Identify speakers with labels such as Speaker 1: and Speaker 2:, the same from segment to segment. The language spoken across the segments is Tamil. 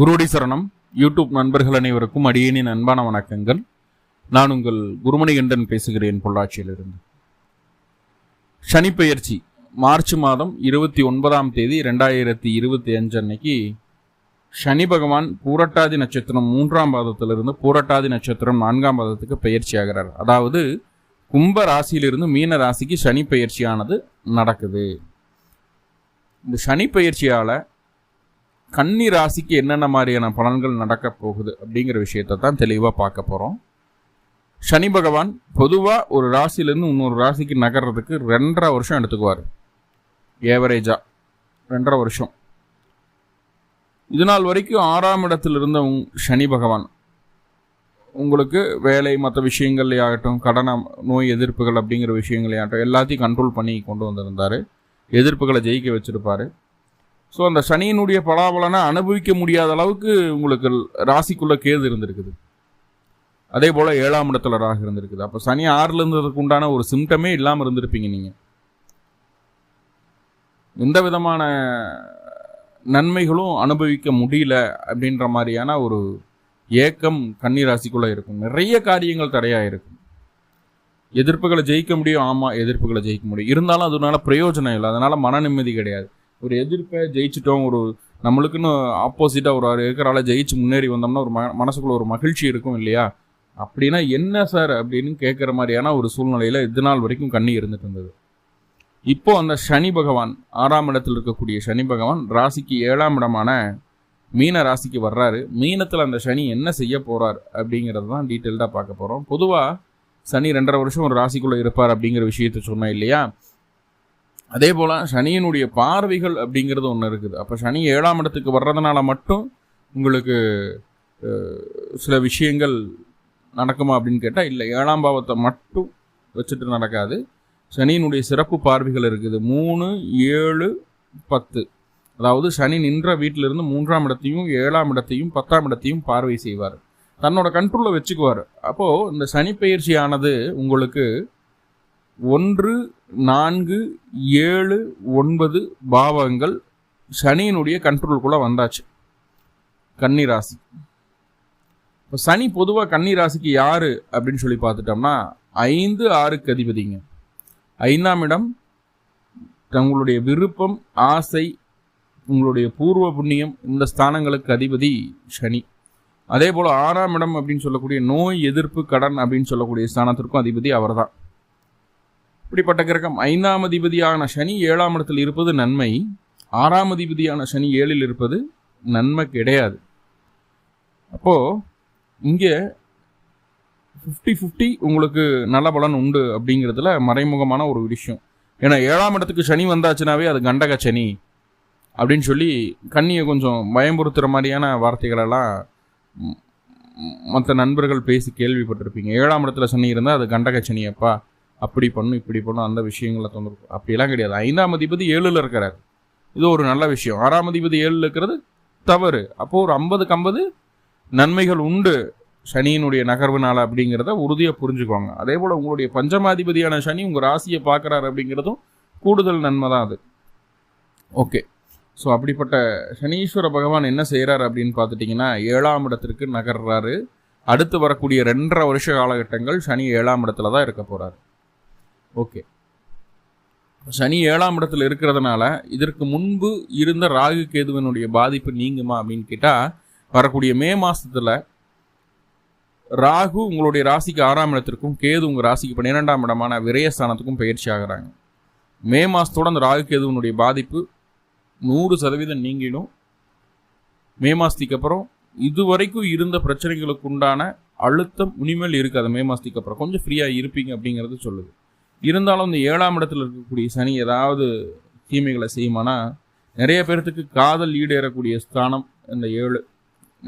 Speaker 1: குருடி சரணம் யூடியூப் நண்பர்கள் அனைவருக்கும் அடியணி அன்பான வணக்கங்கள் நான் உங்கள் குருமணிகண்டன் பேசுகிறேன் பொள்ளாச்சியிலிருந்து சனிப்பெயர்ச்சி மார்ச் மாதம் இருபத்தி ஒன்பதாம் தேதி ரெண்டாயிரத்தி இருபத்தி அஞ்சு அன்னைக்கு சனி பகவான் பூரட்டாதி நட்சத்திரம் மூன்றாம் பாதத்திலிருந்து பூரட்டாதி நட்சத்திரம் நான்காம் பாதத்துக்கு பயிற்சி ஆகிறார் அதாவது கும்ப ராசியிலிருந்து மீன ராசிக்கு சனி பயிற்சியானது நடக்குது இந்த சனி பயிற்சியால் கன்னி ராசிக்கு என்னென்ன மாதிரியான பலன்கள் நடக்க போகுது அப்படிங்கிற விஷயத்தை தான் தெளிவாக பார்க்க போகிறோம் சனி பகவான் பொதுவாக ஒரு ராசிலேருந்து இன்னொரு ராசிக்கு நகர்றதுக்கு ரெண்டரை வருஷம் எடுத்துக்குவார் ஏவரேஜாக ரெண்டரை வருஷம் இது நாள் வரைக்கும் ஆறாம் இடத்தில் இருந்த சனி பகவான் உங்களுக்கு வேலை மற்ற விஷயங்கள்லையாகட்டும் கடனை நோய் எதிர்ப்புகள் அப்படிங்கிற விஷயங்களையாகட்டும் எல்லாத்தையும் கண்ட்ரோல் பண்ணி கொண்டு வந்திருந்தார் எதிர்ப்புகளை ஜெயிக்க வச்சுருப்பார் ஸோ அந்த சனியினுடைய பலாபலனை அனுபவிக்க முடியாத அளவுக்கு உங்களுக்கு ராசிக்குள்ளே கேது இருந்திருக்குது அதே போல் ஏழாம் இடத்துல ராகு இருந்திருக்குது அப்போ சனி ஆறில் இருந்ததுக்கு உண்டான ஒரு சிம்டமே இல்லாமல் இருந்திருப்பீங்க நீங்கள் எந்த விதமான நன்மைகளும் அனுபவிக்க முடியல அப்படின்ற மாதிரியான ஒரு ஏக்கம் கன்னி ராசிக்குள்ளே இருக்கும் நிறைய காரியங்கள் தடையாக இருக்கும் எதிர்ப்புகளை ஜெயிக்க முடியும் ஆமாம் எதிர்ப்புகளை ஜெயிக்க முடியும் இருந்தாலும் அதனால பிரயோஜனம் இல்லை அதனால் மன நிம்மதி கிடையாது ஒரு எதிர்ப்பை ஜெயிச்சிட்டோம் ஒரு நம்மளுக்குன்னு ஆப்போசிட்டாக ஒரு ஆறு ஏக்கரால் ஜெயிச்சு முன்னேறி வந்தோம்னா ஒரு ம மனசுக்குள்ள ஒரு மகிழ்ச்சி இருக்கும் இல்லையா அப்படின்னா என்ன சார் அப்படின்னு கேட்குற மாதிரியான ஒரு சூழ்நிலையில் இது நாள் வரைக்கும் கண்ணி இருந்துட்டு இருந்தது இப்போ அந்த சனி பகவான் ஆறாம் இடத்தில் இருக்கக்கூடிய சனி பகவான் ராசிக்கு ஏழாம் இடமான மீன ராசிக்கு வர்றாரு மீனத்தில் அந்த சனி என்ன செய்ய போகிறார் அப்படிங்கிறது தான் டீட்டெயில்டாக பார்க்க போகிறோம் பொதுவாக சனி ரெண்டரை வருஷம் ஒரு ராசிக்குள்ளே இருப்பார் அப்படிங்கிற விஷயத்த சொன்னேன் இல்லையா அதே போல் சனியினுடைய பார்வைகள் அப்படிங்கிறது ஒன்று இருக்குது அப்போ சனி ஏழாம் இடத்துக்கு வர்றதுனால மட்டும் உங்களுக்கு சில விஷயங்கள் நடக்குமா அப்படின்னு கேட்டால் இல்லை ஏழாம் பாவத்தை மட்டும் வச்சுட்டு நடக்காது சனியினுடைய சிறப்பு பார்வைகள் இருக்குது மூணு ஏழு பத்து அதாவது சனி நின்ற வீட்டிலிருந்து மூன்றாம் இடத்தையும் ஏழாம் இடத்தையும் பத்தாம் இடத்தையும் பார்வை செய்வார் தன்னோட கண்ட்ரோலில் வச்சுக்குவார் அப்போது இந்த சனி பயிற்சியானது உங்களுக்கு ஒன்று நான்கு ஏழு ஒன்பது பாவங்கள் சனியினுடைய கண்ட்ரோலுக்குள்ளே வந்தாச்சு கன்னிராசி இப்போ சனி பொதுவாக கன்னிராசிக்கு யார் அப்படின்னு சொல்லி பார்த்துட்டோம்னா ஐந்து ஆறுக்கு அதிபதிங்க ஐந்தாம் இடம் தங்களுடைய விருப்பம் ஆசை உங்களுடைய பூர்வ புண்ணியம் இந்த ஸ்தானங்களுக்கு அதிபதி சனி அதே போல் ஆறாம் இடம் அப்படின்னு சொல்லக்கூடிய நோய் எதிர்ப்பு கடன் அப்படின்னு சொல்லக்கூடிய ஸ்தானத்திற்கும் அதிபதி அவர் தான் இப்படிப்பட்ட கிரகம் ஐந்தாம் அதிபதியான சனி ஏழாம் இடத்தில் இருப்பது நன்மை ஆறாம் அதிபதியான சனி ஏழில் இருப்பது நன்மை கிடையாது அப்போது இங்கே ஃபிஃப்டி ஃபிஃப்டி உங்களுக்கு நல்ல பலன் உண்டு அப்படிங்கிறதுல மறைமுகமான ஒரு விஷயம் ஏன்னா ஏழாம் இடத்துக்கு சனி வந்தாச்சுனாவே அது கண்டக சனி அப்படின்னு சொல்லி கண்ணியை கொஞ்சம் பயம்புறுத்துகிற மாதிரியான வார்த்தைகளெல்லாம் மற்ற நண்பர்கள் பேசி கேள்விப்பட்டிருப்பீங்க ஏழாம் இடத்துல சனி இருந்தால் அது கண்டக அப்பா அப்படி பண்ணும் இப்படி பண்ணும் அந்த விஷயங்களை தொந்தரவு அப்படிலாம் கிடையாது ஐந்தாம் அதிபதி ஏழில் இருக்கிறார் இது ஒரு நல்ல விஷயம் ஆறாம் அதிபதி ஏழில் இருக்கிறது தவறு அப்போது ஒரு ஐம்பதுக்கு ஐம்பது நன்மைகள் உண்டு சனியினுடைய நகர்வு நாள் அப்படிங்கிறத உறுதியாக புரிஞ்சுக்குவாங்க அதே போல் உங்களுடைய பஞ்சமாதிபதியான சனி உங்கள் ராசியை பார்க்குறாரு அப்படிங்கிறதும் கூடுதல் நன்மை தான் அது ஓகே ஸோ அப்படிப்பட்ட சனீஸ்வர பகவான் என்ன செய்கிறாரு அப்படின்னு பார்த்துட்டிங்கன்னா ஏழாம் இடத்திற்கு நகர்றாரு அடுத்து வரக்கூடிய ரெண்டரை வருஷ காலகட்டங்கள் சனி ஏழாம் இடத்துல தான் இருக்க போகிறாரு ஓகே சனி ஏழாம் இடத்துல இருக்கிறதுனால இதற்கு முன்பு இருந்த ராகு கேதுவனுடைய பாதிப்பு நீங்குமா அப்படின்னு கேட்டால் வரக்கூடிய மே மாதத்தில் ராகு உங்களுடைய ராசிக்கு ஆறாம் இடத்திற்கும் கேது உங்கள் ராசிக்கு பன்னிரெண்டாம் இடமான விரயஸ்தானத்துக்கும் பயிற்சி ஆகிறாங்க மே மாதத்தோடு அந்த ராகு கேதுவனுடைய பாதிப்பு நூறு சதவீதம் நீங்கிடும் மே மாதத்துக்கு அப்புறம் இதுவரைக்கும் இருந்த பிரச்சனைகளுக்கு உண்டான அழுத்தம் இனிமேல் இருக்காது மே மாதத்துக்கு அப்புறம் கொஞ்சம் ஃப்ரீயாக இருப்பீங்க அப்படிங்கிறது சொல்லுது இருந்தாலும் இந்த ஏழாம் இடத்துல இருக்கக்கூடிய சனி ஏதாவது தீமைகளை செய்யுமானா நிறைய பேர்த்துக்கு காதல் ஈடேறக்கூடிய ஸ்தானம் இந்த ஏழு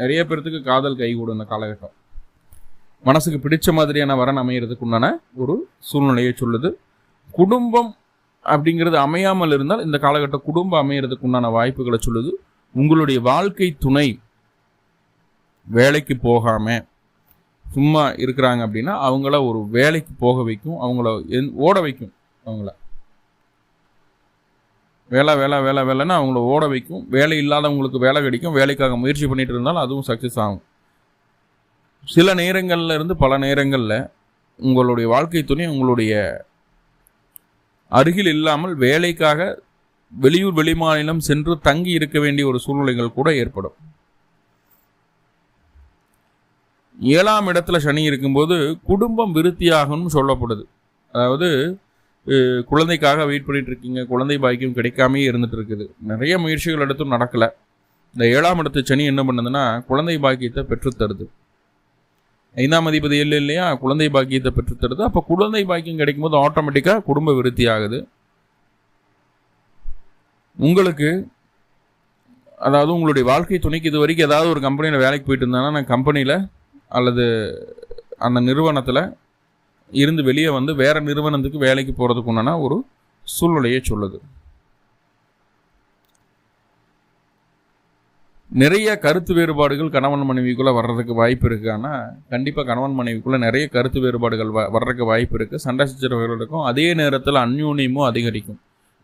Speaker 1: நிறைய பேர்த்துக்கு காதல் கைகூடும் இந்த காலகட்டம் மனசுக்கு பிடிச்ச மாதிரியான வரன் அமையிறதுக்கு உண்டான ஒரு சூழ்நிலையை சொல்லுது குடும்பம் அப்படிங்கிறது அமையாமல் இருந்தால் இந்த காலகட்டம் குடும்பம் அமையிறதுக்கு உண்டான வாய்ப்புகளை சொல்லுது உங்களுடைய வாழ்க்கை துணை வேலைக்கு போகாமல் சும்மா இருக்கிறாங்க அப்படின்னா அவங்கள ஒரு வேலைக்கு போக வைக்கும் அவங்கள எந் ஓட வைக்கும் அவங்கள வேலை வேலை வேலை வேலைன்னு அவங்கள ஓட வைக்கும் வேலை இல்லாதவங்களுக்கு வேலை கிடைக்கும் வேலைக்காக முயற்சி பண்ணிட்டு இருந்தாலும் அதுவும் சக்ஸஸ் ஆகும் சில நேரங்களில் இருந்து பல நேரங்களில் உங்களுடைய வாழ்க்கை துணை உங்களுடைய அருகில் இல்லாமல் வேலைக்காக வெளியூர் வெளிமாநிலம் சென்று தங்கி இருக்க வேண்டிய ஒரு சூழ்நிலைகள் கூட ஏற்படும் ஏழாம் இடத்துல சனி இருக்கும்போது குடும்பம் விருத்தியாகும் சொல்லப்படுது அதாவது குழந்தைக்காக வெயிட் பண்ணிட்டு இருக்கீங்க குழந்தை பாக்கியம் கிடைக்காமே இருந்துட்டு இருக்குது நிறைய முயற்சிகள் எடுத்தும் நடக்கலை இந்த ஏழாம் இடத்து சனி என்ன பண்ணுதுன்னா குழந்தை பாக்கியத்தை பெற்றுத்தருது ஐந்தாம் அதிபதி இல்லை இல்லையா குழந்தை பாக்கியத்தை பெற்றுத்தருது அப்போ குழந்தை பாக்கியம் கிடைக்கும்போது ஆட்டோமேட்டிக்காக குடும்ப விருத்தி ஆகுது உங்களுக்கு அதாவது உங்களுடைய வாழ்க்கை துணைக்கு இது வரைக்கும் ஏதாவது ஒரு கம்பெனியில் வேலைக்கு போயிட்டு இருந்தாங்கன்னா நான் கம்பெனியில் அல்லது அந்த நிறுவனத்தில் இருந்து வெளியே வந்து வேறு நிறுவனத்துக்கு வேலைக்கு போகிறதுக்கு உண்டான ஒரு சூழ்நிலையை சொல்லுது நிறைய கருத்து வேறுபாடுகள் கணவன் மனைவிக்குள்ளே வர்றதுக்கு வாய்ப்பு ஆனால் கண்டிப்பாக கணவன் மனைவிக்குள்ளே நிறைய கருத்து வேறுபாடுகள் வ வர்றதுக்கு வாய்ப்பு இருக்குது சண்டை சச்சரவுகளுக்கும் அதே நேரத்தில் அந்யூனியமும் அதிகரிக்கும்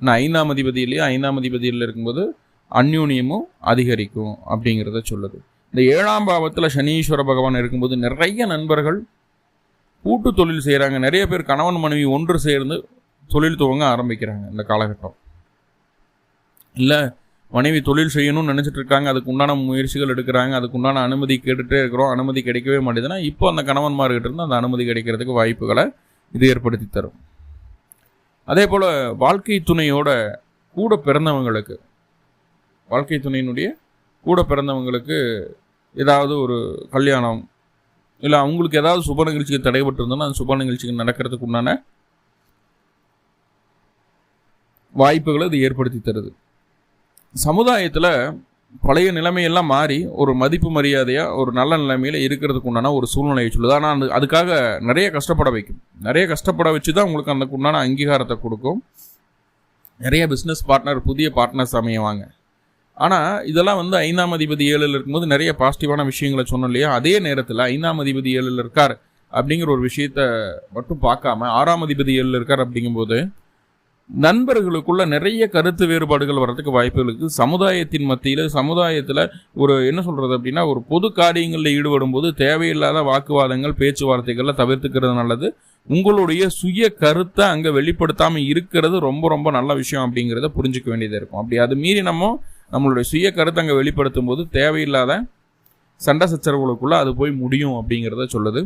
Speaker 1: நான் ஐந்தாம் அதிபதியிலேயே ஐந்தாம் அதிபதியில் இருக்கும்போது அந்யூனியமும் அதிகரிக்கும் அப்படிங்கிறத சொல்லுது இந்த ஏழாம் பாவத்தில் சனீஸ்வர பகவான் இருக்கும்போது நிறைய நண்பர்கள் கூட்டு தொழில் செய்கிறாங்க நிறைய பேர் கணவன் மனைவி ஒன்று சேர்ந்து தொழில் துவங்க ஆரம்பிக்கிறாங்க இந்த காலகட்டம் இல்லை மனைவி தொழில் செய்யணும்னு நினச்சிட்டு இருக்காங்க அதுக்கு உண்டான முயற்சிகள் எடுக்கிறாங்க அதுக்கு உண்டான அனுமதி கேட்டுகிட்டே இருக்கிறோம் அனுமதி கிடைக்கவே மாட்டேதுன்னா இப்போ அந்த கணவன்மார்கிட்ட இருந்து அந்த அனுமதி கிடைக்கிறதுக்கு வாய்ப்புகளை இது ஏற்படுத்தி தரும் அதே போல் வாழ்க்கை துணையோட கூட பிறந்தவங்களுக்கு வாழ்க்கை துணையினுடைய கூட பிறந்தவங்களுக்கு ஏதாவது ஒரு கல்யாணம் இல்லை அவங்களுக்கு ஏதாவது சுப நிகழ்ச்சிக்கு தடைபட்டிருந்தோன்னா அந்த சுப நிகழ்ச்சிக்கு நடக்கிறதுக்கு உண்டான வாய்ப்புகளை இது ஏற்படுத்தி தருது சமுதாயத்தில் பழைய நிலைமையெல்லாம் மாறி ஒரு மதிப்பு மரியாதையாக ஒரு நல்ல நிலைமையில் இருக்கிறதுக்கு உண்டான ஒரு சூழ்நிலையை சொல்லுது ஆனால் அந்த அதுக்காக நிறைய கஷ்டப்பட வைக்கும் நிறைய கஷ்டப்பட வச்சு தான் உங்களுக்கு அந்த உண்டான அங்கீகாரத்தை கொடுக்கும் நிறைய பிஸ்னஸ் பார்ட்னர் புதிய பார்ட்னர்ஸ் அமையவாங்க ஆனால் இதெல்லாம் வந்து ஐந்தாம் அதிபதி ஏழில் இருக்கும்போது நிறைய பாசிட்டிவான விஷயங்களை சொன்னோம் இல்லையா அதே நேரத்தில் ஐந்தாம் அதிபதி ஏழில் இருக்கார் அப்படிங்கிற ஒரு விஷயத்த மட்டும் பார்க்காம ஆறாம் அதிபதி ஏழில் இருக்கார் அப்படிங்கும்போது நண்பர்களுக்குள்ள நிறைய கருத்து வேறுபாடுகள் வர்றதுக்கு வாய்ப்புகள் இருக்குது சமுதாயத்தின் மத்தியில் சமுதாயத்தில் ஒரு என்ன சொல்கிறது அப்படின்னா ஒரு பொது காரியங்களில் ஈடுபடும் போது தேவையில்லாத வாக்குவாதங்கள் பேச்சுவார்த்தைகளை தவிர்த்துக்கிறது நல்லது உங்களுடைய சுய கருத்தை அங்கே வெளிப்படுத்தாமல் இருக்கிறது ரொம்ப ரொம்ப நல்ல விஷயம் அப்படிங்கிறத புரிஞ்சுக்க வேண்டியதாக இருக்கும் அப்படி அது மீறி நம்ம நம்மளுடைய சுய கருத்தை அங்கே வெளிப்படுத்தும் போது தேவையில்லாத சண்டை சச்சரவுகளுக்குள்ளே அது போய் முடியும் அப்படிங்கிறத சொல்லுது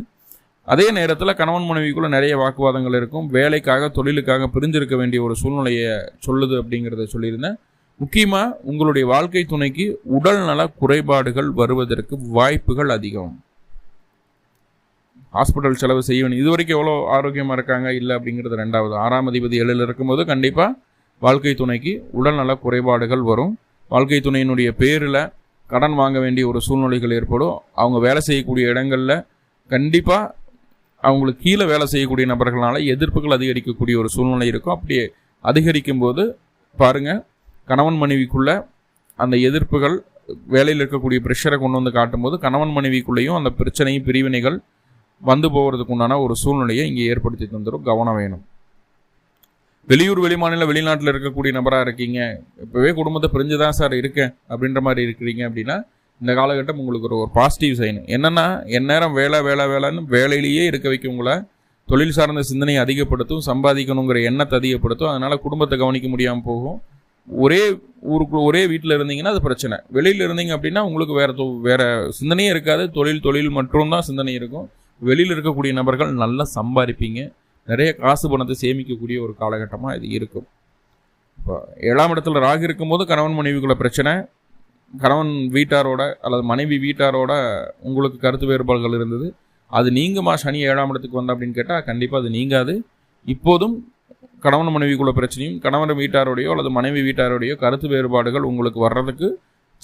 Speaker 1: அதே நேரத்தில் கணவன் மனைவிக்குள்ளே நிறைய வாக்குவாதங்கள் இருக்கும் வேலைக்காக தொழிலுக்காக பிரிஞ்சிருக்க வேண்டிய ஒரு சூழ்நிலையை சொல்லுது அப்படிங்கிறத சொல்லியிருந்தேன் முக்கியமாக உங்களுடைய வாழ்க்கை துணைக்கு உடல்நல குறைபாடுகள் வருவதற்கு வாய்ப்புகள் அதிகம் ஹாஸ்பிட்டல் செலவு செய்ய வேணும் இது வரைக்கும் எவ்வளோ ஆரோக்கியமாக இருக்காங்க இல்லை அப்படிங்கிறது ரெண்டாவது ஆறாம் அதிபதி ஏழில் இருக்கும்போது கண்டிப்பாக வாழ்க்கை துணைக்கு உடல்நல குறைபாடுகள் வரும் வாழ்க்கை துணையினுடைய பேரில் கடன் வாங்க வேண்டிய ஒரு சூழ்நிலைகள் ஏற்படும் அவங்க வேலை செய்யக்கூடிய இடங்களில் கண்டிப்பாக அவங்களுக்கு கீழே வேலை செய்யக்கூடிய நபர்களால் எதிர்ப்புகள் அதிகரிக்கக்கூடிய ஒரு சூழ்நிலை இருக்கும் அப்படி அதிகரிக்கும் போது பாருங்கள் கணவன் மனைவிக்குள்ளே அந்த எதிர்ப்புகள் வேலையில் இருக்கக்கூடிய ப்ரெஷரை கொண்டு வந்து காட்டும்போது கணவன் மனைவிக்குள்ளேயும் அந்த பிரச்சனையும் பிரிவினைகள் வந்து போகிறதுக்கு உண்டான ஒரு சூழ்நிலையை இங்கே ஏற்படுத்தி தந்துடும் கவனம் வேணும் வெளியூர் வெளிமாநில வெளிநாட்டில் இருக்கக்கூடிய நபராக இருக்கீங்க இப்போவே குடும்பத்தை பிரிஞ்சு தான் சார் இருக்கேன் அப்படின்ற மாதிரி இருக்கிறீங்க அப்படின்னா இந்த காலகட்டம் உங்களுக்கு ஒரு ஒரு பாசிட்டிவ் சைன் என்னென்னா எந்நேரம் வேலை வேலை வேலைன்னு வேலையிலேயே இருக்க வைக்க உங்களை தொழில் சார்ந்த சிந்தனையை அதிகப்படுத்தும் சம்பாதிக்கணுங்கிற எண்ணத்தை அதிகப்படுத்தும் அதனால் குடும்பத்தை கவனிக்க முடியாமல் போகும் ஒரே ஊருக்குள்ள ஒரே வீட்டில் இருந்தீங்கன்னா அது பிரச்சனை வெளியில் இருந்தீங்க அப்படின்னா உங்களுக்கு வேறு தொ வேறு சிந்தனையே இருக்காது தொழில் தொழில் மட்டும்தான் சிந்தனை இருக்கும் வெளியில் இருக்கக்கூடிய நபர்கள் நல்லா சம்பாதிப்பீங்க நிறைய காசு பணத்தை சேமிக்கக்கூடிய ஒரு காலகட்டமாக இது இருக்கும் இப்போ ஏழாம் இடத்துல ராகு இருக்கும்போது கணவன் மனைவிக்குள்ள பிரச்சனை கணவன் வீட்டாரோட அல்லது மனைவி வீட்டாரோட உங்களுக்கு கருத்து வேறுபாடுகள் இருந்தது அது நீங்கம்மா சனி ஏழாம் இடத்துக்கு வந்தா அப்படின்னு கேட்டால் கண்டிப்பாக அது நீங்காது இப்போதும் கணவன் மனைவிக்குள்ள பிரச்சனையும் கணவன் வீட்டாரோடையோ அல்லது மனைவி வீட்டாரோடையோ கருத்து வேறுபாடுகள் உங்களுக்கு வர்றதுக்கு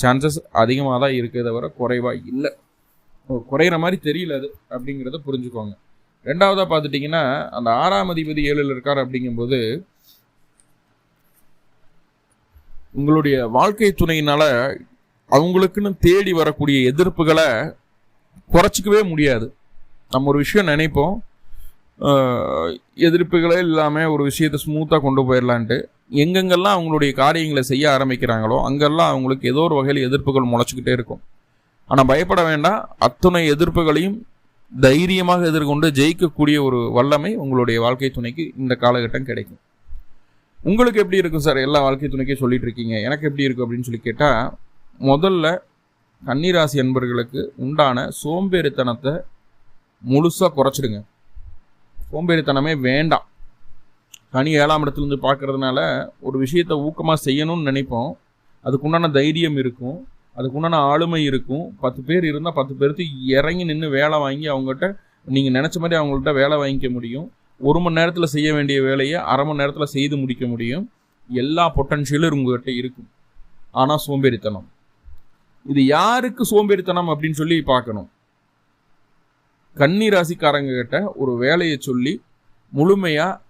Speaker 1: சான்சஸ் அதிகமாக தான் இருக்கிறத தவிர குறைவாக இல்லை குறையிற மாதிரி தெரியல அது அப்படிங்கிறத புரிஞ்சுக்கோங்க ரெண்டாவதாக பார்த்துட்டிங்கன்னா அந்த ஆறாம் அதிபதி ஏழில் இருக்கார் அப்படிங்கும்போது உங்களுடைய வாழ்க்கை துணையினால் அவங்களுக்குன்னு தேடி வரக்கூடிய எதிர்ப்புகளை குறைச்சிக்கவே முடியாது நம்ம ஒரு விஷயம் நினைப்போம் எதிர்ப்புகளே இல்லாமல் ஒரு விஷயத்தை ஸ்மூத்தாக கொண்டு போயிடலான்ட்டு எங்கெங்கெல்லாம் அவங்களுடைய காரியங்களை செய்ய ஆரம்பிக்கிறாங்களோ அங்கெல்லாம் அவங்களுக்கு ஏதோ ஒரு வகையில் எதிர்ப்புகள் முளைச்சிக்கிட்டே இருக்கும் ஆனால் பயப்பட வேண்டாம் அத்துணை எதிர்ப்புகளையும் தைரியமாக எதிர்கொண்டு ஜெயிக்கக்கூடிய ஒரு வல்லமை உங்களுடைய வாழ்க்கை துணைக்கு இந்த காலகட்டம் கிடைக்கும் உங்களுக்கு எப்படி இருக்கும் சார் எல்லா வாழ்க்கை துணைக்கும் சொல்லிட்டு இருக்கீங்க எனக்கு எப்படி இருக்கும் அப்படின்னு சொல்லி கேட்டால் முதல்ல கன்னிராசி அன்பர்களுக்கு உண்டான சோம்பேறித்தனத்தை முழுசாக குறைச்சிடுங்க சோம்பேறித்தனமே வேண்டாம் கனி ஏழாம் இடத்துலேருந்து பார்க்குறதுனால ஒரு விஷயத்தை ஊக்கமாக செய்யணும்னு நினைப்போம் அதுக்குண்டான தைரியம் இருக்கும் அதுக்கு உண்டான ஆளுமை இருக்கும் பத்து பேர் இருந்தால் பத்து பேர்த்து இறங்கி நின்று வேலை வாங்கி அவங்ககிட்ட நீங்கள் நினச்ச மாதிரி அவங்கள்ட்ட வேலை வாங்கிக்க முடியும் ஒரு மணி நேரத்தில் செய்ய வேண்டிய வேலையை அரை மணி நேரத்தில் செய்து முடிக்க முடியும் எல்லா பொட்டன்ஷியலும் உங்கள்கிட்ட இருக்கும் ஆனால் சோம்பேறித்தனம் இது யாருக்கு சோம்பேறித்தனம் அப்படின்னு சொல்லி பார்க்கணும் கன்னி ராசிக்காரங்க கிட்ட ஒரு வேலையை சொல்லி முழுமையாக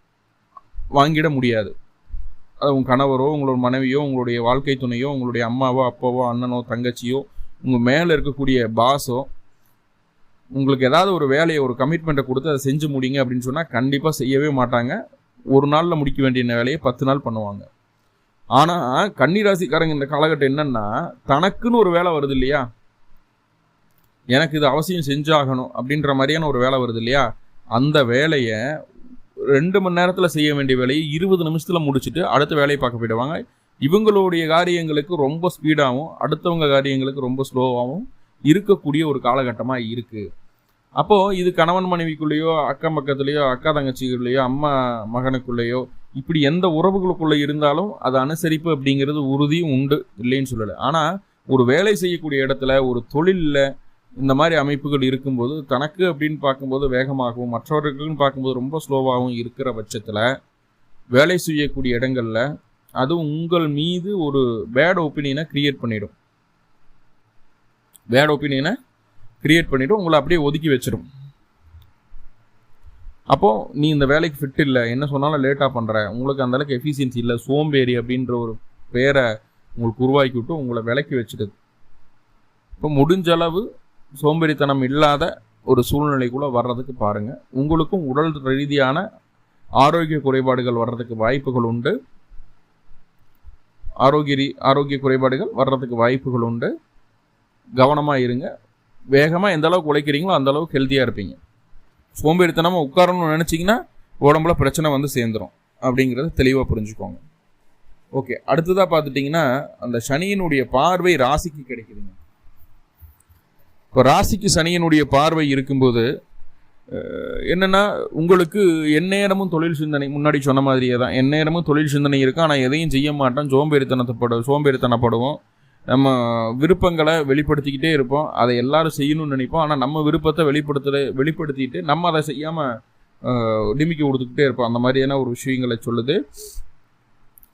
Speaker 1: வாங்கிட முடியாது அது உங்கள் கணவரோ உங்களோட மனைவியோ உங்களுடைய வாழ்க்கை துணையோ உங்களுடைய அம்மாவோ அப்பாவோ அண்ணனோ தங்கச்சியோ உங்கள் மேலே இருக்கக்கூடிய பாஸோ உங்களுக்கு ஏதாவது ஒரு வேலையை ஒரு கமிட்மெண்ட்டை கொடுத்து அதை செஞ்சு முடிங்க அப்படின்னு சொன்னால் கண்டிப்பாக செய்யவே மாட்டாங்க ஒரு நாளில் முடிக்க வேண்டிய வேலையை பத்து நாள் பண்ணுவாங்க ஆனால் கன்னிராசிக்காரங்க இந்த காலகட்டம் என்னென்னா தனக்குன்னு ஒரு வேலை வருது இல்லையா எனக்கு இது அவசியம் செஞ்சாகணும் அப்படின்ற மாதிரியான ஒரு வேலை வருது இல்லையா அந்த வேலையை ரெண்டு மணி நேரத்தில் செய்ய வேண்டிய வேலையை இருபது நிமிஷத்தில் முடிச்சுட்டு அடுத்த வேலையை பார்க்க போயிடுவாங்க இவங்களுடைய காரியங்களுக்கு ரொம்ப ஸ்பீடாகவும் அடுத்தவங்க காரியங்களுக்கு ரொம்ப ஸ்லோவாகவும் இருக்கக்கூடிய ஒரு காலகட்டமாக இருக்குது அப்போது இது கணவன் மனைவிக்குள்ளேயோ அக்கம் பக்கத்துலேயோ அக்கா தங்கச்சிக்குள்ளேயோ அம்மா மகனுக்குள்ளேயோ இப்படி எந்த உறவுகளுக்குள்ளே இருந்தாலும் அது அனுசரிப்பு அப்படிங்கிறது உறுதியும் உண்டு இல்லைன்னு சொல்லலை ஆனால் ஒரு வேலை செய்யக்கூடிய இடத்துல ஒரு தொழிலில் இந்த மாதிரி அமைப்புகள் இருக்கும்போது தனக்கு அப்படின்னு பார்க்கும்போது வேகமாகவும் மற்றவர்களுக்குன்னு பார்க்கும்போது ரொம்ப ஸ்லோவாகவும் இருக்கிற பட்சத்தில் வேலை செய்யக்கூடிய இடங்களில் அது உங்கள் மீது ஒரு பேட் ஒப்பீனியனை க்ரியேட் பண்ணிடும் பேட் ஒப்பீனியனை க்ரியேட் பண்ணிவிடும் உங்களை அப்படியே ஒதுக்கி வச்சிடும் அப்போது நீ இந்த வேலைக்கு ஃபிட் இல்லை என்ன சொன்னாலும் லேட்டாக பண்ணுற உங்களுக்கு அந்தளவுக்கு எஃபிஷியன்சி இல்லை சோம்பேறி அப்படின்ற ஒரு பேரை உங்களுக்கு உருவாக்கி விட்டு உங்களை விலக்கி வச்சுடுது இப்போ முடிஞ்சளவு சோம்பேறித்தனம் இல்லாத ஒரு சூழ்நிலைக்குள்ளே வர்றதுக்கு பாருங்கள் உங்களுக்கும் உடல் ரீதியான ஆரோக்கிய குறைபாடுகள் வர்றதுக்கு வாய்ப்புகள் உண்டு ஆரோக்கிய ரீ ஆரோக்கிய குறைபாடுகள் வர்றதுக்கு வாய்ப்புகள் உண்டு கவனமாக இருங்க வேகமாக எந்த அளவுக்கு உழைக்கிறீங்களோ அந்த அளவுக்கு ஹெல்த்தியாக இருப்பீங்க சோம்பேறித்தனமாக உட்காரணும்னு நினச்சிங்கன்னா உடம்புல பிரச்சனை வந்து சேர்ந்துடும் அப்படிங்கிறத தெளிவாக புரிஞ்சுக்கோங்க ஓகே அடுத்ததாக பார்த்துட்டிங்கன்னா அந்த சனியினுடைய பார்வை ராசிக்கு கிடைக்குதுங்க இப்போ ராசிக்கு சனியனுடைய பார்வை இருக்கும்போது என்னென்னா உங்களுக்கு எந்நேரமும் தொழில் சிந்தனை முன்னாடி சொன்ன மாதிரியே தான் எந்நேரமும் தொழில் சிந்தனை இருக்கும் ஆனால் எதையும் செய்ய மாட்டோம் சோம்பேறித்தனத்தைப்படு சோம்பேறித்தனப்படுவோம் நம்ம விருப்பங்களை வெளிப்படுத்திக்கிட்டே இருப்போம் அதை எல்லாரும் செய்யணும்னு நினைப்போம் ஆனால் நம்ம விருப்பத்தை வெளிப்படுத்த வெளிப்படுத்திக்கிட்டு நம்ம அதை செய்யாமல் டிமிக்கி கொடுத்துக்கிட்டே இருப்போம் அந்த மாதிரியான ஒரு விஷயங்களை சொல்லுது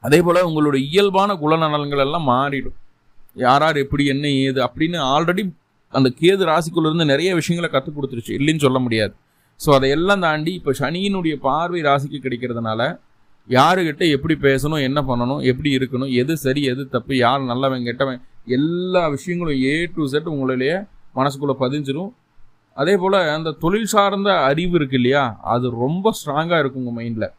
Speaker 1: அதே போல் உங்களோட இயல்பான குலநலன்கள் எல்லாம் மாறிடும் யார் யார் எப்படி என்ன ஏது அப்படின்னு ஆல்ரெடி அந்த கேது ராசிக்குள்ளேருந்து நிறைய விஷயங்களை கற்றுக் கொடுத்துருச்சு இல்லைன்னு சொல்ல முடியாது ஸோ அதையெல்லாம் தாண்டி இப்போ சனியினுடைய பார்வை ராசிக்கு கிடைக்கிறதுனால யாருக்கிட்ட எப்படி பேசணும் என்ன பண்ணணும் எப்படி இருக்கணும் எது சரி எது தப்பு யார் நல்லவன் கெட்டவன் எல்லா விஷயங்களும் ஏ டு செட் உங்களிலேயே மனசுக்குள்ளே பதிஞ்சிடும் அதே போல் அந்த தொழில் சார்ந்த அறிவு இருக்கு இல்லையா அது ரொம்ப ஸ்ட்ராங்காக இருக்கும் உங்கள் மைண்டில்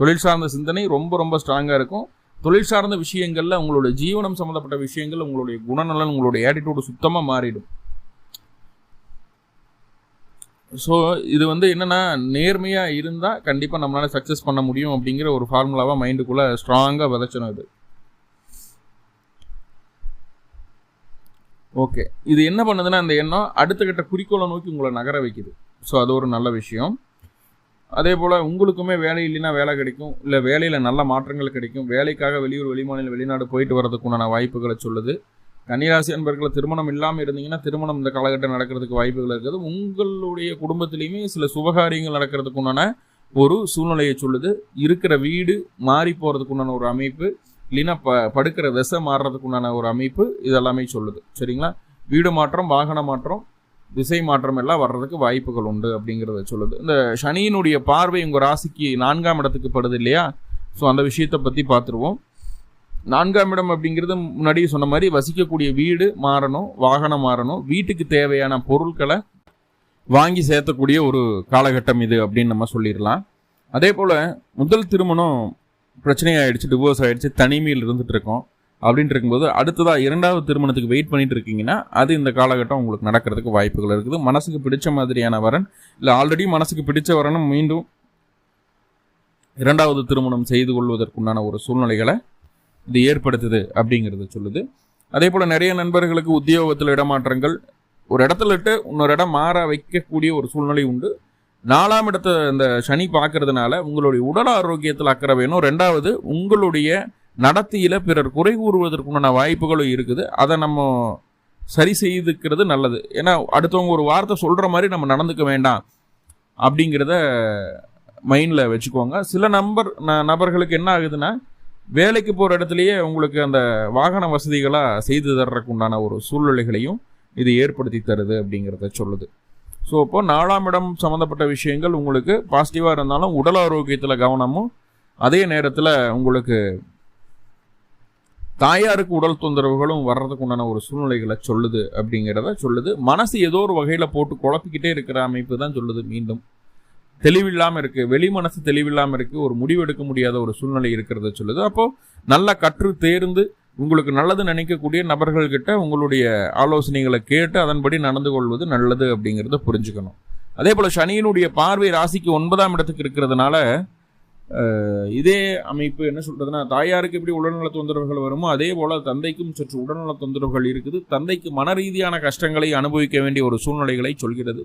Speaker 1: தொழில் சார்ந்த சிந்தனை ரொம்ப ரொம்ப ஸ்ட்ராங்காக இருக்கும் தொழில் சார்ந்த விஷயங்களில் உங்களுடைய ஜீவனம் சம்மந்தப்பட்ட விஷயங்கள் உங்களுடைய குணநலன் உங்களுடைய ஆட்டிடியூடு சுத்தமாக மாறிடும் ஸோ இது வந்து என்னென்னா நேர்மையாக இருந்தால் கண்டிப்பாக நம்மளால் சக்ஸஸ் பண்ண முடியும் அப்படிங்கிற ஒரு ஃபார்முலாவாக மைண்டுக்குள்ளே ஸ்ட்ராங்காக விதைச்சணும் இது ஓகே இது என்ன பண்ணுதுன்னா அந்த எண்ணம் அடுத்த கட்ட குறிக்கோளை நோக்கி உங்களை நகர வைக்குது ஸோ அது ஒரு நல்ல விஷயம் அதே போல் உங்களுக்குமே வேலை இல்லைன்னா வேலை கிடைக்கும் இல்லை வேலையில் நல்ல மாற்றங்கள் கிடைக்கும் வேலைக்காக வெளியூர் வெளிமாநில வெளிநாடு போயிட்டு வரதுக்குண்டான வாய்ப்புகளை சொல்லுது கன்னிராசி அன்பர்களை திருமணம் இல்லாமல் இருந்தீங்கன்னா திருமணம் இந்த காலகட்டம் நடக்கிறதுக்கு வாய்ப்புகள் இருக்குது உங்களுடைய குடும்பத்திலையுமே சில சுபகாரியங்கள் நடக்கிறதுக்கு உண்டான ஒரு சூழ்நிலையை சொல்லுது இருக்கிற வீடு மாறி போகிறதுக்கு உண்டான ஒரு அமைப்பு இல்லைன்னா ப படுக்கிற விசை மாறுறதுக்கு உண்டான ஒரு அமைப்பு இதெல்லாமே சொல்லுது சரிங்களா வீடு மாற்றம் வாகன மாற்றம் திசை மாற்றம் எல்லாம் வர்றதுக்கு வாய்ப்புகள் உண்டு அப்படிங்கிறத சொல்லுது இந்த சனியினுடைய பார்வை உங்கள் ராசிக்கு நான்காம் இடத்துக்கு படுது இல்லையா ஸோ அந்த விஷயத்தை பற்றி பார்த்துருவோம் நான்காம் இடம் அப்படிங்கிறது முன்னாடியே சொன்ன மாதிரி வசிக்கக்கூடிய வீடு மாறணும் வாகனம் மாறணும் வீட்டுக்கு தேவையான பொருட்களை வாங்கி சேர்த்தக்கூடிய ஒரு காலகட்டம் இது அப்படின்னு நம்ம சொல்லிடலாம் அதே போல் முதல் திருமணம் பிரச்சனையாயிடுச்சு டிவோர்ஸ் ஆகிடுச்சு தனிமையில் இருந்துகிட்டு இருக்கோம் அப்படின்ட்டு இருக்கும்போது அடுத்ததாக இரண்டாவது திருமணத்துக்கு வெயிட் பண்ணிட்டு இருக்கீங்கன்னா அது இந்த காலகட்டம் உங்களுக்கு நடக்கிறதுக்கு வாய்ப்புகள் இருக்குது மனசுக்கு பிடிச்ச மாதிரியான வரன் இல்லை ஆல்ரெடி மனசுக்கு பிடிச்ச வரனும் மீண்டும் இரண்டாவது திருமணம் செய்து கொள்வதற்குண்டான ஒரு சூழ்நிலைகளை இது ஏற்படுத்துது அப்படிங்கிறத சொல்லுது அதே போல் நிறைய நண்பர்களுக்கு உத்தியோகத்தில் இடமாற்றங்கள் ஒரு இடத்துல இன்னொரு இடம் மாற வைக்கக்கூடிய ஒரு சூழ்நிலை உண்டு நாலாம் இடத்த இந்த சனி பார்க்கறதுனால உங்களுடைய உடல் ஆரோக்கியத்தில் அக்கறை வேணும் ரெண்டாவது உங்களுடைய நடத்தியில் பிறர் குறை கூறுவதற்குண்டான வாய்ப்புகளும் இருக்குது அதை நம்ம சரி செய்துக்கிறது நல்லது ஏன்னா அடுத்தவங்க ஒரு வார்த்தை சொல்கிற மாதிரி நம்ம நடந்துக்க வேண்டாம் அப்படிங்கிறத மைண்டில் வச்சுக்கோங்க சில நம்பர் நபர்களுக்கு என்ன ஆகுதுன்னா வேலைக்கு போகிற இடத்துலையே உங்களுக்கு அந்த வாகன வசதிகளாக செய்து தர்றதுக்கு உண்டான ஒரு சூழ்நிலைகளையும் இது ஏற்படுத்தி தருது அப்படிங்கிறத சொல்லுது ஸோ அப்போ நாலாம் இடம் சம்மந்தப்பட்ட விஷயங்கள் உங்களுக்கு பாசிட்டிவாக இருந்தாலும் உடல் ஆரோக்கியத்தில் கவனமும் அதே நேரத்தில் உங்களுக்கு தாயாருக்கு உடல் தொந்தரவுகளும் வர்றதுக்கு உண்டான ஒரு சூழ்நிலைகளை சொல்லுது அப்படிங்கிறத சொல்லுது மனசு ஏதோ ஒரு வகையில் போட்டு குழப்பிக்கிட்டே இருக்கிற அமைப்பு தான் சொல்லுது மீண்டும் தெளிவில்லாமல் இருக்குது வெளி மனசு தெளிவில்லாமல் இருக்குது ஒரு முடிவெடுக்க முடியாத ஒரு சூழ்நிலை இருக்கிறத சொல்லுது அப்போது நல்லா கற்று தேர்ந்து உங்களுக்கு நல்லது நினைக்கக்கூடிய நபர்கள்கிட்ட உங்களுடைய ஆலோசனைகளை கேட்டு அதன்படி நடந்து கொள்வது நல்லது அப்படிங்கிறத புரிஞ்சுக்கணும் அதே போல் சனியினுடைய பார்வை ராசிக்கு ஒன்பதாம் இடத்துக்கு இருக்கிறதுனால இதே அமைப்பு என்ன சொல்கிறதுனா தாயாருக்கு எப்படி உடல்நல தொந்தரவுகள் வருமோ அதே போல் தந்தைக்கும் சற்று உடல்நல தொந்தரவுகள் இருக்குது தந்தைக்கு மன ரீதியான கஷ்டங்களை அனுபவிக்க வேண்டிய ஒரு சூழ்நிலைகளை சொல்கிறது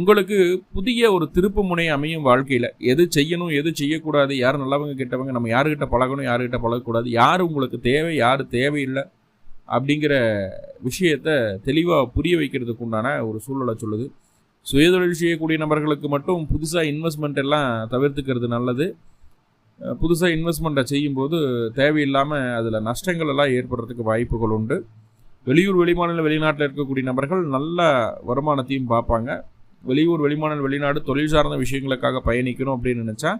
Speaker 1: உங்களுக்கு புதிய ஒரு திருப்பு முனை அமையும் வாழ்க்கையில் எது செய்யணும் எது செய்யக்கூடாது யார் நல்லவங்க கெட்டவங்க நம்ம யாருக்கிட்ட பழகணும் யாருக்கிட்ட பழகக்கூடாது யார் உங்களுக்கு தேவை யார் தேவையில்லை அப்படிங்கிற விஷயத்த தெளிவாக புரிய வைக்கிறதுக்கு உண்டான ஒரு சூழலை சொல்லுது சுயதொழில் செய்யக்கூடிய நபர்களுக்கு மட்டும் புதுசாக இன்வெஸ்ட்மெண்ட் எல்லாம் தவிர்த்துக்கிறது நல்லது புதுசாக இன்வெஸ்ட்மெண்ட்டை செய்யும்போது தேவையில்லாமல் அதில் நஷ்டங்கள் எல்லாம் ஏற்படுறதுக்கு வாய்ப்புகள் உண்டு வெளியூர் வெளிமாநில வெளிநாட்டில் இருக்கக்கூடிய நபர்கள் நல்ல வருமானத்தையும் பார்ப்பாங்க வெளியூர் வெளிமாநில வெளிநாடு தொழில் சார்ந்த விஷயங்களுக்காக பயணிக்கணும் அப்படின்னு நினச்சா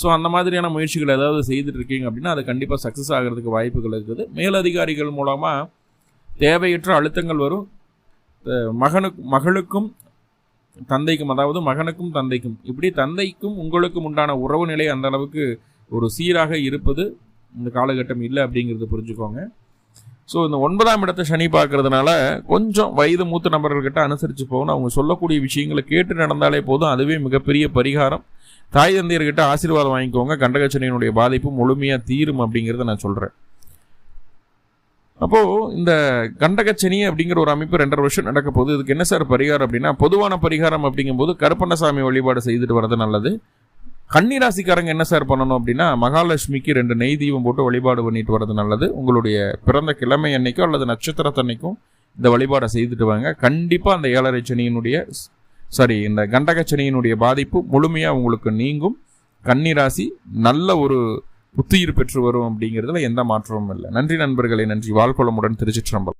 Speaker 1: ஸோ அந்த மாதிரியான முயற்சிகள் ஏதாவது இருக்கீங்க அப்படின்னா அது கண்டிப்பாக சக்ஸஸ் ஆகிறதுக்கு வாய்ப்புகள் இருக்குது மேலதிகாரிகள் மூலமாக தேவையற்ற அழுத்தங்கள் வரும் மகனுக்கு மகளுக்கும் தந்தைக்கும் அதாவது மகனுக்கும் தந்தைக்கும் இப்படி தந்தைக்கும் உங்களுக்கும் உண்டான உறவு நிலை அந்த அளவுக்கு ஒரு சீராக இருப்பது இந்த காலகட்டம் இல்லை அப்படிங்கிறத புரிஞ்சுக்கோங்க ஸோ இந்த ஒன்பதாம் இடத்தை சனி பார்க்கறதுனால கொஞ்சம் வயது மூத்த நபர்கள்கிட்ட அனுசரித்து போகணும் அவங்க சொல்லக்கூடிய விஷயங்களை கேட்டு நடந்தாலே போதும் அதுவே மிகப்பெரிய பரிகாரம் தாய் தந்தையர்கிட்ட ஆசீர்வாதம் வாங்கிக்கோங்க கண்டகச்சனையினுடைய பாதிப்பு முழுமையாக தீரும் அப்படிங்கிறத நான் சொல்கிறேன் அப்போது இந்த கண்டகச்சனி அப்படிங்கிற ஒரு அமைப்பு ரெண்டரை வருஷம் நடக்க போகுது இதுக்கு என்ன சார் பரிகாரம் அப்படின்னா பொதுவான பரிகாரம் அப்படிங்கும்போது கருப்பண்ணசாமி வழிபாடு செய்துட்டு வர்றது நல்லது கன்னிராசிக்காரங்க என்ன சார் பண்ணணும் அப்படின்னா மகாலட்சுமிக்கு ரெண்டு நெய் தீபம் போட்டு வழிபாடு பண்ணிட்டு வர்றது நல்லது உங்களுடைய பிறந்த கிழமை அன்னைக்கோ அல்லது நட்சத்திரத்தன்னைக்கும் இந்த வழிபாடை செய்துட்டு வாங்க கண்டிப்பாக அந்த ஏழரை சனியினுடைய சாரி இந்த கண்டக சனியினுடைய பாதிப்பு முழுமையாக உங்களுக்கு நீங்கும் கன்னிராசி நல்ல ஒரு புத்துயிர் பெற்று வரும் அப்படிங்கிறதுல எந்த மாற்றமும் இல்லை நன்றி நண்பர்களே நன்றி வாழ்க்கொளமுடன் திருச்சிற்றம்பலம்